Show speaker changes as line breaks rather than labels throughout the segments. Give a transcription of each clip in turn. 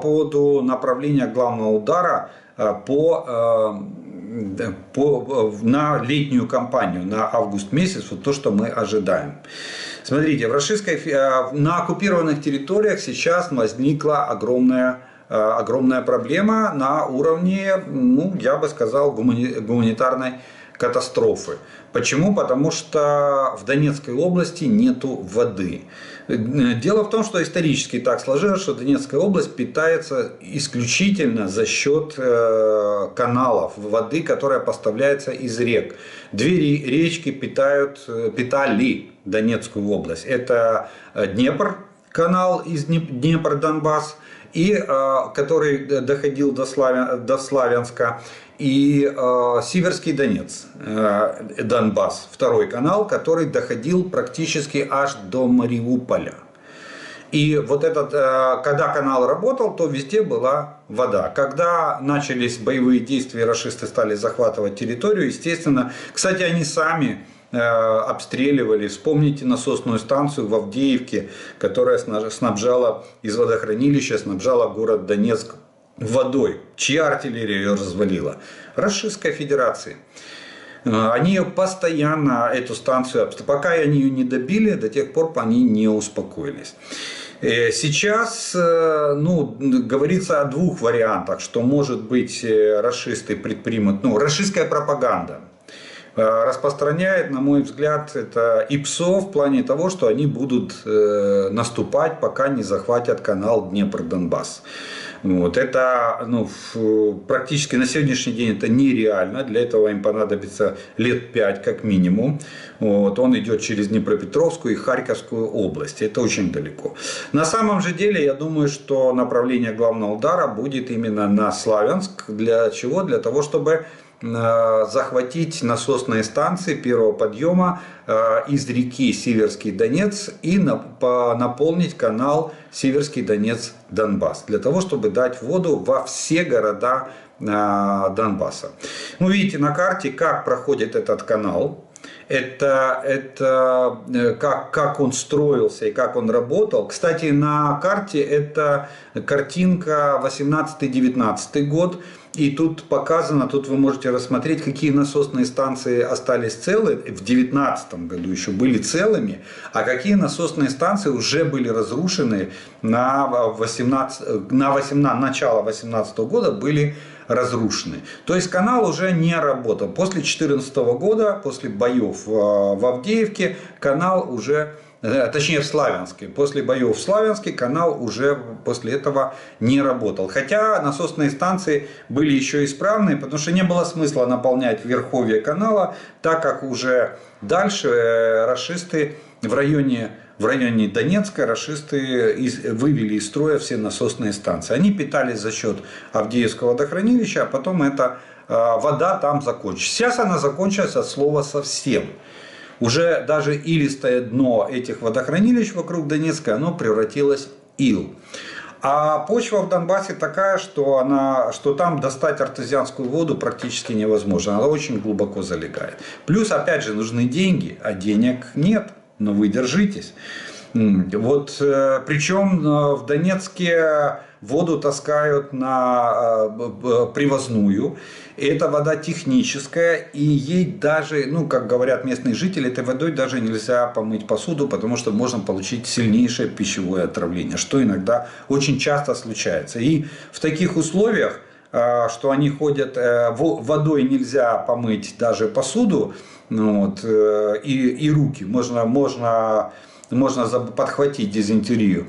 поводу направления главного удара по, по, на летнюю кампанию, на август месяц, вот то, что мы ожидаем. Смотрите, в российской, на оккупированных территориях сейчас возникла огромная огромная проблема на уровне, ну, я бы сказал, гуманитарной катастрофы. Почему? Потому что в Донецкой области нету воды. Дело в том, что исторически так сложилось, что Донецкая область питается исключительно за счет э, каналов воды, которая поставляется из рек. Две речки питают, э, питали Донецкую область. Это э, Днепр, канал из Днепр-Донбасс, и, который доходил до, Славян, до Славянска, и э, Сиверский Донец, э, Донбасс, второй канал, который доходил практически аж до Мариуполя. И вот этот, э, когда канал работал, то везде была вода. Когда начались боевые действия, расисты стали захватывать территорию, естественно, кстати, они сами э, обстреливали. Вспомните насосную станцию в Авдеевке, которая снабжала из водохранилища, снабжала город Донецк водой. Чья артиллерия ее развалила? Российской Федерации. Э, они постоянно, эту станцию, пока они ее не добили, до тех пор они не успокоились. Э, сейчас э, ну, говорится о двух вариантах, что может быть расисты предпримут, ну, расистская пропаганда распространяет, на мой взгляд, это ИПСО в плане того, что они будут наступать, пока не захватят канал Днепр-Донбасс. Вот, это ну, практически на сегодняшний день это нереально. Для этого им понадобится лет 5 как минимум. Вот, он идет через Днепропетровскую и Харьковскую области. Это очень далеко. На самом же деле, я думаю, что направление главного удара будет именно на Славянск. Для чего? Для того, чтобы захватить насосные станции первого подъема э, из реки Северский Донец и наполнить канал Северский Донец-Донбасс для того, чтобы дать воду во все города э, Донбасса. Ну, видите на карте, как проходит этот канал. Это, это как, как он строился и как он работал. Кстати, на карте это картинка 18-19 год. И тут показано, тут вы можете рассмотреть, какие насосные станции остались целы. В 2019 году еще были целыми, а какие насосные станции уже были разрушены на, 18, на 18, начало 2018 года были разрушены. То есть канал уже не работал. После 2014 года, после боев в Авдеевке, канал уже Э, точнее в Славянске. После боев в Славянске канал уже после этого не работал. Хотя насосные станции были еще исправные, потому что не было смысла наполнять верховье канала, так как уже дальше э, расисты в районе в районе Донецка расисты вывели из строя все насосные станции. Они питались за счет Авдеевского водохранилища, а потом эта э, вода там закончилась. Сейчас она закончилась от слова совсем уже даже илистое дно этих водохранилищ вокруг Донецка, оно превратилось в ил. А почва в Донбассе такая, что, она, что там достать артезианскую воду практически невозможно. Она очень глубоко залегает. Плюс, опять же, нужны деньги, а денег нет. Но вы держитесь. Вот, э, причем э, в Донецке воду таскают на э, привозную. Это вода техническая, и ей даже, ну, как говорят местные жители, этой водой даже нельзя помыть посуду, потому что можно получить сильнейшее пищевое отравление, что иногда очень часто случается. И в таких условиях, что они ходят, э, водой нельзя помыть даже посуду, ну, вот, и, и руки, можно, можно, можно подхватить дизентерию.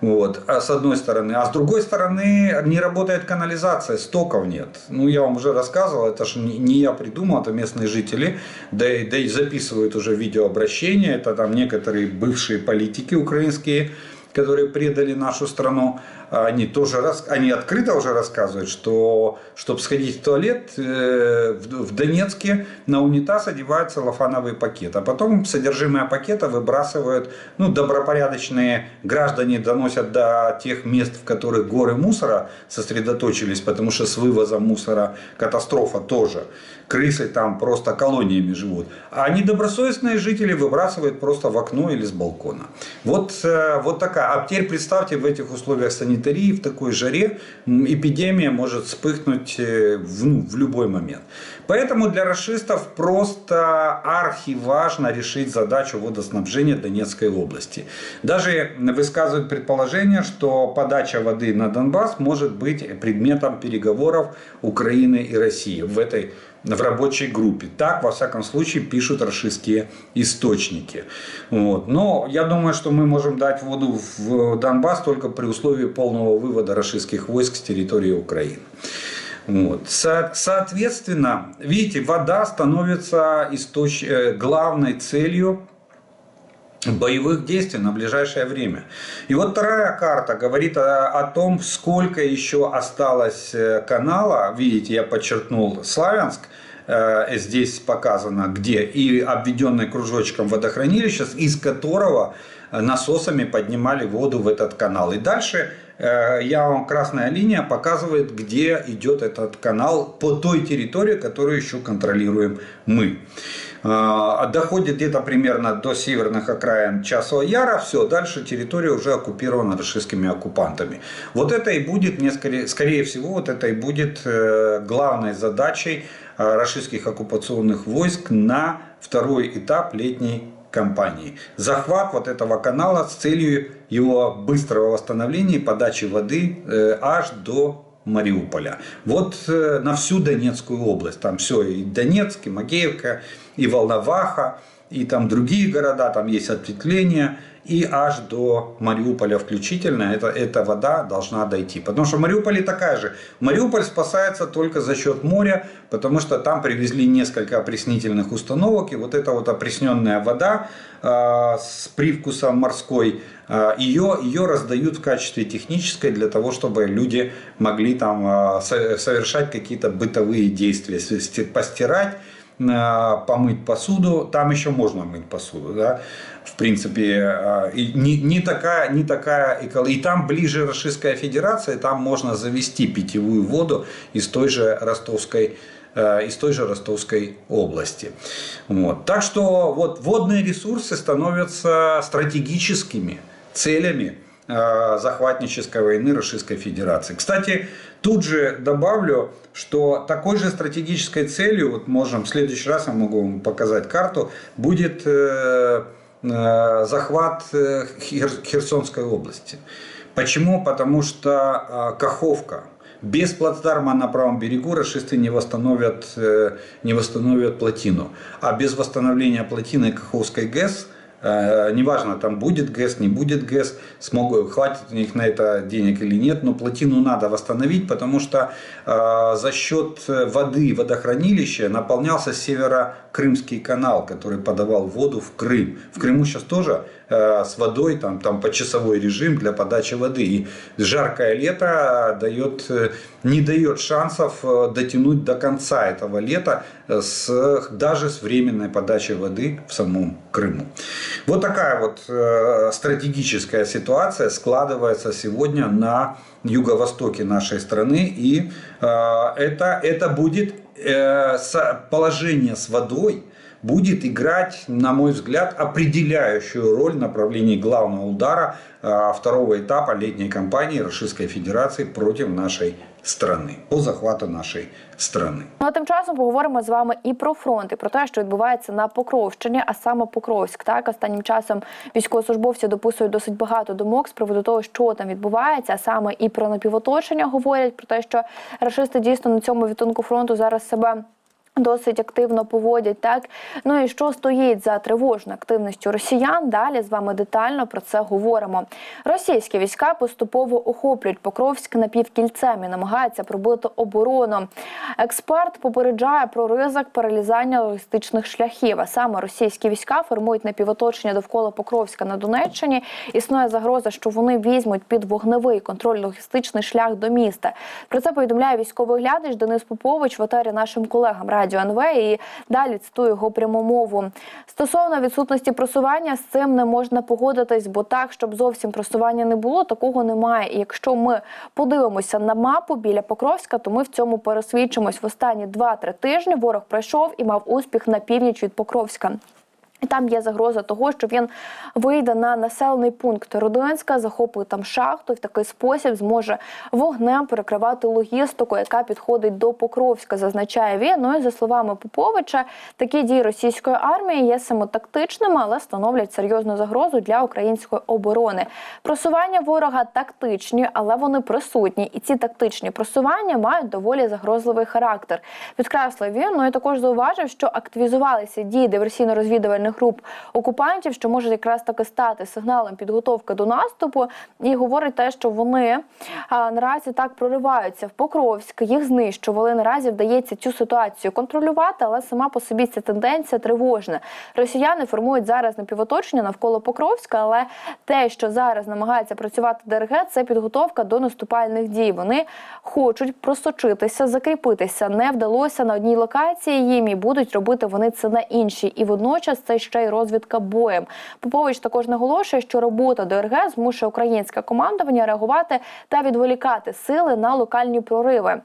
Вот, а с одной стороны. А с другой стороны, не работает канализация, стоков нет. Ну, я вам уже рассказывал, это же не я придумал, это местные жители. Да и, да и записывают уже видеообращения. Это там некоторые бывшие политики украинские, которые предали нашу страну они тоже они открыто уже рассказывают, что чтобы сходить в туалет э, в Донецке на унитаз одевают целлофановый пакет, а потом содержимое пакета выбрасывают, ну, добропорядочные граждане доносят до тех мест, в которых горы мусора сосредоточились, потому что с вывозом мусора катастрофа тоже. Крысы там просто колониями живут. А недобросовестные жители выбрасывают просто в окно или с балкона. Вот, э, вот такая. А теперь представьте в этих условиях санитарии санитарии в такой жаре м, эпидемия может вспыхнуть э, в, ну, в любой момент. Поэтому для расистов просто архиважно решить задачу водоснабжения Донецкой области. Даже высказывают предположение, что подача воды на Донбасс может быть предметом переговоров Украины и России в этой в рабочей группе. Так, во всяком случае, пишут расистские источники. Вот. Но я думаю, что мы можем дать воду в Донбасс только при условии полного вывода расистских войск с территории Украины. Вот. Со- Соответственно, видите, вода становится источ... э, главной целью боевых действий на ближайшее время. И вот вторая карта говорит о, о том, сколько еще осталось э, канала. Видите, я подчеркнул Славянск. Э, Здесь показано где. И обведенный кружочком водохранилище, из которого насосами поднимали воду в этот канал. И дальше я вам красная линия показывает, где идет этот канал по той территории, которую еще контролируем мы. А, Доходит где-то примерно до северных окраин Часового Яра, все, дальше территория уже оккупирована российскими оккупантами. Вот это и будет, скорее, всего, вот это и будет э, главной задачей э, российских оккупационных войск на второй этап летней кампании. Захват вот этого канала с целью его быстрого восстановления и подачи воды э, аж до Мариуполя. Вот э, на всю Донецкую область. Там все, и Донецк, и Магеевка, и Волноваха, и там другие города, там есть ответвления. И аж до Мариуполя включительно эта, эта вода должна дойти. Потому что в Мариуполе такая же. Мариуполь спасается только за счет моря, потому что там привезли несколько опреснительных установок. И вот эта вот опресненная вода э, с привкусом морской, э, ее, ее раздают в качестве технической для того, чтобы люди могли там э, со- совершать какие-то бытовые действия. Сти- Постирать, помыть посуду, там еще можно мыть посуду, да, в принципе, э, и не, не такая, не такая экология. И там ближе Российская Федерация, там можно завести питьевую воду из той же Ростовской э, из той же Ростовской области. Вот. Так что вот водные ресурсы становятся стратегическими целями э, захватнической войны Российской Федерации. Кстати, тут же добавлю, что такой же стратегической целью, вот можем в следующий раз я могу вам показать карту, будет э, э, захват э, Хер- Херсонской области. Почему? Потому что э, Каховка, без плацдарма на правом берегу расисты не восстановят, э, не восстановят плотину. А без восстановления плотины Каховской ГЭС Э, Неважно, там будет ГЭС, не будет ГЭС, смогут, хватит у них на это денег или нет, но плотину надо восстановить, потому что э, за счет воды водохранилища наполнялся северо-крымский канал, который подавал воду в Крым. В Крыму сейчас тоже э, с водой, там, там почасовой режим для подачи воды. И жаркое лето дает, э, не дает шансов э, дотянуть до конца этого лета э, с, даже с временной подачей воды в самом Крыму. Вот такая вот э, стратегическая ситуация складывается сегодня на юго-востоке нашей страны. И э, это, это будет положение с водой будет играть, на мой взгляд, определяющую роль в направлении главного удара э, второго этапа летней кампании Российской Федерации против нашей страны, по захвату нашей страны.
Ну а тим часом поговоримо з вами і про фронт, і про те, що відбувається на Покровщині, а саме Покровськ. Так останнім часом військовослужбовці дописують досить багато думок з приводу того, що там відбувається, а саме і про напівоточення говорять про те, що рашисти дійсно на цьому відтинку фронту зараз себе. Досить активно поводять так. Ну і що стоїть за тривожною активністю росіян? Далі з вами детально про це говоримо. Російські війська поступово охоплюють Покровськ напівкільцем і намагаються пробити оборону. Експерт попереджає про ризик паралізання логістичних шляхів. А саме російські війська формують напівоточення довкола Покровська на Донеччині. Існує загроза, що вони візьмуть під вогневий контроль логістичний шлях до міста. Про це повідомляє військовий глядач Денис Попович в етері нашим колегам Радіо НВ. І далі цитую його пряму мову. Стосовно відсутності просування, з цим не можна погодитись, бо так, щоб зовсім просування не було, такого немає. І якщо ми подивимося на мапу біля Покровська, то ми в цьому пересвідчимось. В останні 2-3 тижні ворог пройшов і мав успіх на північ від Покровська. Там є загроза того, що він вийде на населений пункт Родинська, захопить там шахту і в такий спосіб зможе вогнем перекривати логістику, яка підходить до Покровська, зазначає він. Ну і за словами Поповича, такі дії російської армії є самотактичними, але становлять серйозну загрозу для української оборони. Просування ворога тактичні, але вони присутні. І ці тактичні просування мають доволі загрозливий характер. Підкреслив він. Ну і також зауважив, що активізувалися дії диверсійно-розвідувальних груп окупантів, що може якраз таки стати сигналом підготовки до наступу. І говорить те, що вони наразі так прориваються в Покровськ, їх знищували. Наразі вдається цю ситуацію контролювати, але сама по собі ця тенденція тривожна. Росіяни формують зараз напівоточення навколо Покровська, але те, що зараз намагається працювати ДРГ, це підготовка до наступальних дій. Вони хочуть просочитися, закріпитися. Не вдалося на одній локації їм і будуть робити вони це на іншій. І водночас це ще й розвідка боєм. Попович також наголошує, що робота ДРГ змушує українське командування реагувати та відволікати сили на локальні прориви.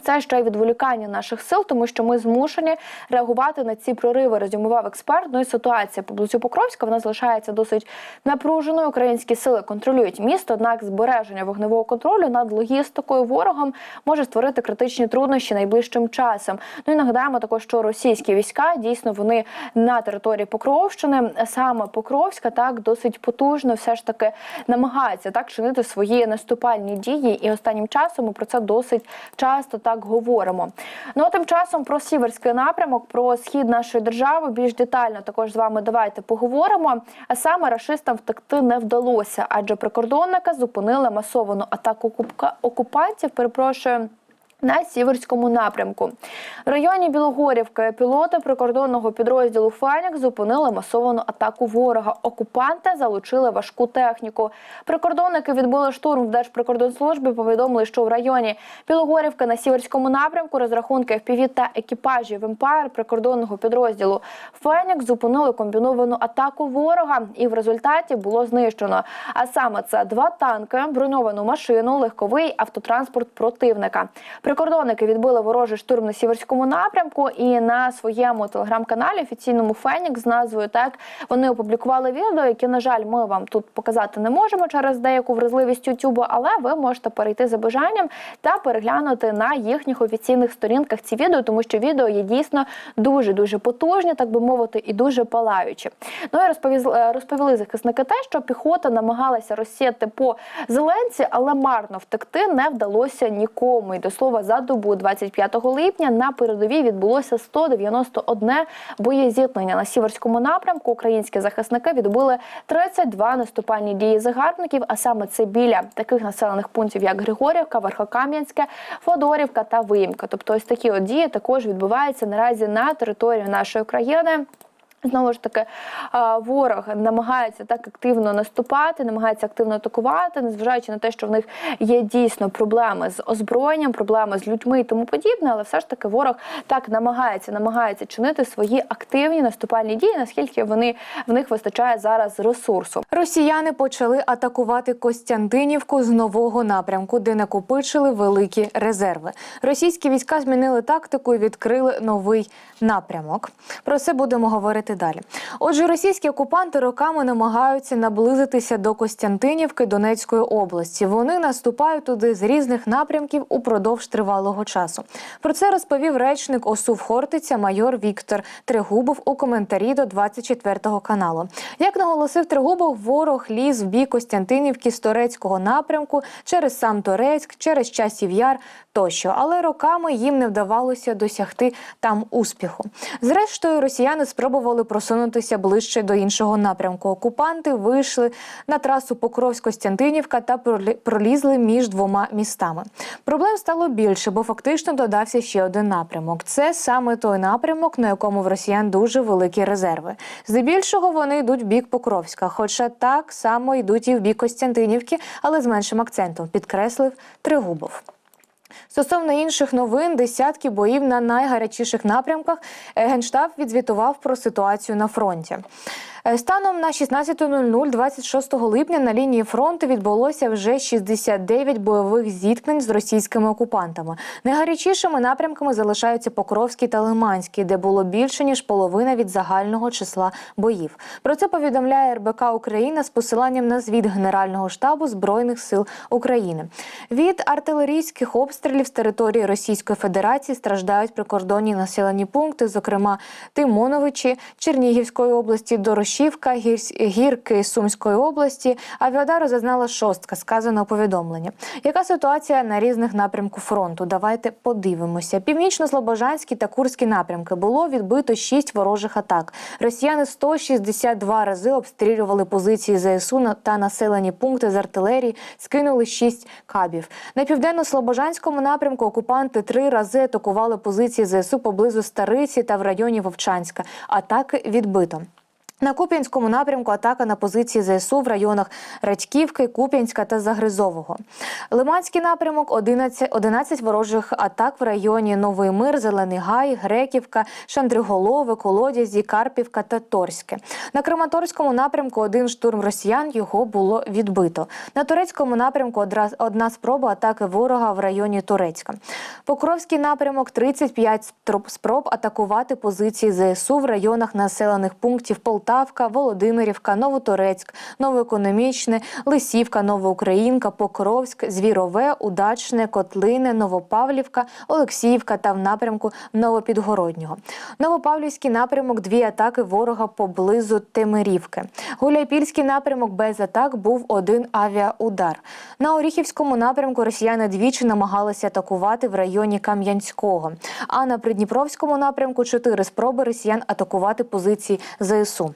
Це ще й відволікання наших сил, тому що ми змушені реагувати на ці прориви. Резюмував експерт. Ну і ситуація поблизу Покровська вона залишається досить напруженою. Українські сили контролюють місто. Однак збереження вогневого контролю над логістикою ворогом може створити критичні труднощі найближчим часом. Ну і нагадаємо також, що російські війська дійсно вони на території Покровщини, саме Покровська, так досить потужно, все ж таки намагаються так чинити свої наступальні дії. І останнім часом про це досить часто так говоримо. Ну а тим часом про сіверський напрямок, про схід нашої держави більш детально також з вами давайте поговоримо. А саме рашистам втекти не вдалося, адже прикордонника зупинили масовану атаку окупантів. Перепрошую. На сіверському напрямку в районі Білогорівки пілоти прикордонного підрозділу Фенік зупинили масовану атаку ворога. Окупанти залучили важку техніку. Прикордонники відбили штурм в Держприкордонслужбі. Повідомили, що в районі Білогорівки на сіверському напрямку розрахунки FPV та екіпажів Емпайр прикордонного підрозділу Фенік зупинили комбіновану атаку ворога, і в результаті було знищено. А саме це два танки, броньовану машину, легковий автотранспорт противника. Прикордонники відбили ворожий штурм на сіверському напрямку, і на своєму телеграм-каналі офіційному Фенік з назвою так вони опублікували відео, яке, на жаль, ми вам тут показати не можемо через деяку вразливість Ютубу, але ви можете перейти за бажанням та переглянути на їхніх офіційних сторінках ці відео, тому що відео є дійсно дуже дуже потужні, так би мовити, і дуже палаючі. Ну і розповіли, розповіли захисники те, що піхота намагалася розсіяти по зеленці, але марно втекти не вдалося нікому. І до слова, за добу 25 липня на передовій відбулося 191 боєзіткнення на сіверському напрямку. Українські захисники відбули 32 наступальні дії загарбників, а саме це біля таких населених пунктів, як Григорівка, Верхокам'янське, Фодорівка та Виїмка. Тобто, ось такі от дії також відбуваються наразі на території нашої країни. Знову ж таки, ворог намагається так активно наступати, намагається активно атакувати, незважаючи на те, що в них є дійсно проблеми з озброєнням, проблеми з людьми і тому подібне, але все ж таки ворог так намагається, намагається чинити свої активні наступальні дії, наскільки вони в них вистачає зараз ресурсу.
Росіяни почали атакувати Костянтинівку з нового напрямку, де накопичили великі резерви. Російські війська змінили тактику і відкрили новий напрямок. Про це будемо говорити далі. Отже, російські окупанти роками намагаються наблизитися до Костянтинівки Донецької області. Вони наступають туди з різних напрямків упродовж тривалого часу. Про це розповів речник ОСУВ Хортиця майор Віктор Трегубов у коментарі до 24 каналу. Як наголосив Трегубов, ворог ліз в бік Костянтинівки з Торецького напрямку через сам Торецьк, через часів яр тощо, але роками їм не вдавалося досягти там успіху. Зрештою, росіяни спробували просунутися ближче до іншого напрямку. Окупанти вийшли на трасу Покровськ-Костянтинівка та пролі- пролізли між двома містами. Проблем стало більше, бо фактично додався ще один напрямок. Це саме той напрямок, на якому в росіян дуже великі резерви. Здебільшого вони йдуть в бік Покровська, хоча так само йдуть і в бік Костянтинівки, але з меншим акцентом, підкреслив Тригубов. Стосовно інших новин, десятки боїв на найгарячіших напрямках Генштаб відзвітував про ситуацію на фронті. Е, Станом на 16.00 26 липня на лінії фронту відбулося вже 69 бойових зіткнень з російськими окупантами. Найгарячішими напрямками залишаються Покровський та Лиманський, де було більше ніж половина від загального числа боїв. Про це повідомляє РБК Україна з посиланням на звіт Генерального штабу збройних сил України. Від артилерійських обстрілів з території Російської Федерації страждають прикордонні населені пункти, зокрема Тимоновичі, Чернігівської області, Дорошівка, Гірсь- Гірки Сумської області. Авіадару зазнала шостка, сказано у повідомленні. Яка ситуація на різних напрямку фронту? Давайте подивимося. Північно-Слобожанський та Курський напрямки було відбито шість ворожих атак. Росіяни 162 рази обстрілювали позиції ЗСУ та населені пункти з артилерії, скинули шість кабів. На південно-слобожанському напрямку окупанти три рази атакували позиції ЗСУ поблизу Стариці та в районі Вовчанська. Атаки відбито. На Куп'янському напрямку атака на позиції ЗСУ в районах Радьківки, Куп'янська та Загризового. Лиманський напрямок 11, 11 ворожих атак в районі Новий Мир, Зелений Гай, Греківка, Шандриголове, Колодязі, Карпівка та Торське. На Краматорському напрямку один штурм росіян його було відбито. На турецькому напрямку одна спроба атаки ворога в районі Турецька. Покровський напрямок 35 спроб- атакувати позиції ЗСУ в районах населених пунктів Полтавка, Володимирівка, Новоторецьк, Новоекономічне, Лисівка, Новоукраїнка, Покровськ, Звірове, Удачне, Котлине, Новопавлівка, Олексіївка та в напрямку Новопідгороднього. Новопавлівський напрямок дві атаки ворога поблизу Темирівки. Гуляйпільський напрямок без атак був один авіаудар. На Оріхівському напрямку росіяни двічі намагалися атакувати в районі Кам'янського. А на Придніпровському напрямку чотири спроби росіян атакувати позиції ЗСУ.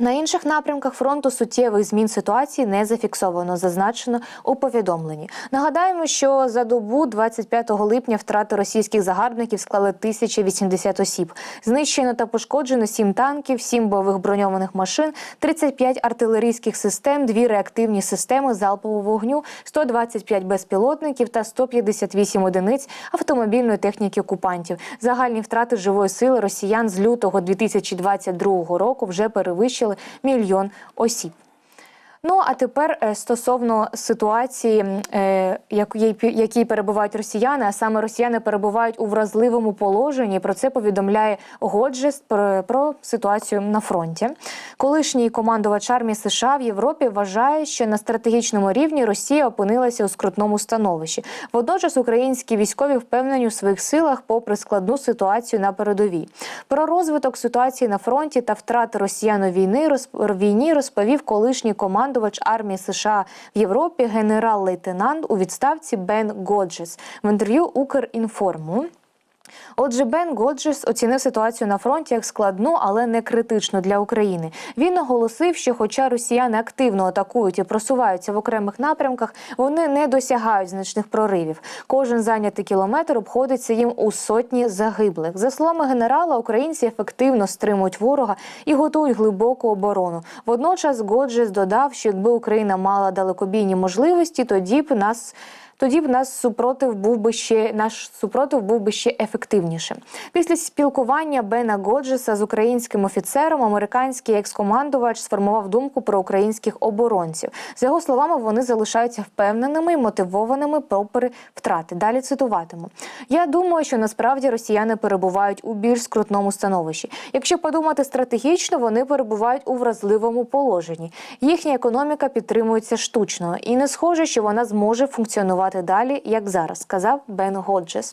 На інших напрямках фронту суттєвих змін ситуації не зафіксовано, зазначено у повідомленні. Нагадаємо, що за добу 25 липня втрати російських загарбників склали 1080 осіб. Знищено та пошкоджено 7 танків, 7 бойових броньованих машин, 35 артилерійських систем, 2 реактивні системи залпового вогню, 125 безпілотників та 158 одиниць автомобільної техніки окупантів. Загальні втрати живої сили росіян з лютого 2022 року вже перевищили мільйон осіб. Ну а тепер е, стосовно ситуації, е, якій перебувають росіяни, а саме росіяни перебувають у вразливому положенні. Про це повідомляє Годжес про, ситуацію на фронті. Колишній командувач армії США в Європі вважає, що на стратегічному рівні Росія опинилася у скрутному становищі. Водночас українські військові впевнені у своїх силах, попри складну ситуацію на передовій. Про розвиток ситуації на фронті та втрати росіян у війни війні розповів колишній командувач армії США в Європі генерал-лейтенант у відставці Бен Годжес в інтерв'ю Укрінформу. Отже, Бен Годжес оцінив ситуацію на фронті як складну, але не критичну для України. Він наголосив, що, хоча росіяни активно атакують і просуваються в окремих напрямках, вони не досягають значних проривів. Кожен зайнятий кілометр обходиться їм у сотні загиблих. За словами генерала, українці ефективно стримують ворога і готують глибоку оборону. Водночас Годжес додав, що якби Україна мала далекобійні можливості, тоді б нас. Тоді б нас супротив був би ще наш супротив був би ще ефективнішим. Після спілкування Бена Годжеса з українським офіцером американський екс-командувач сформував думку про українських оборонців. За його словами, вони залишаються впевненими і мотивованими попри втрати. Далі цитуватиму: я думаю, що насправді росіяни перебувають у більш скрутному становищі. Якщо подумати стратегічно, вони перебувають у вразливому положенні. Їхня економіка підтримується штучно, і не схоже, що вона зможе функціонувати далі, як зараз, сказав Бен Годжес.